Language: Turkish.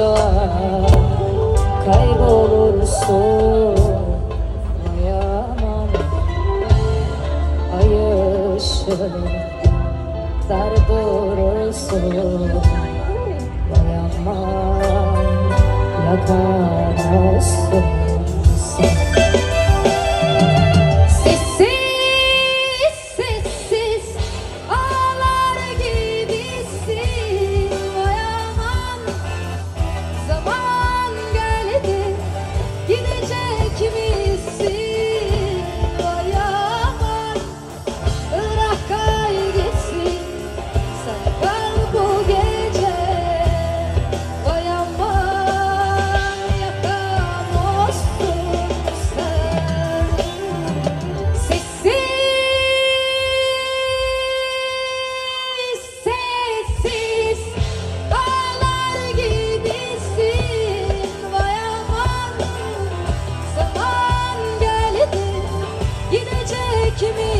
aşkta kaybolursun. Ay aman ay ışığını dar durursun. Sen kimi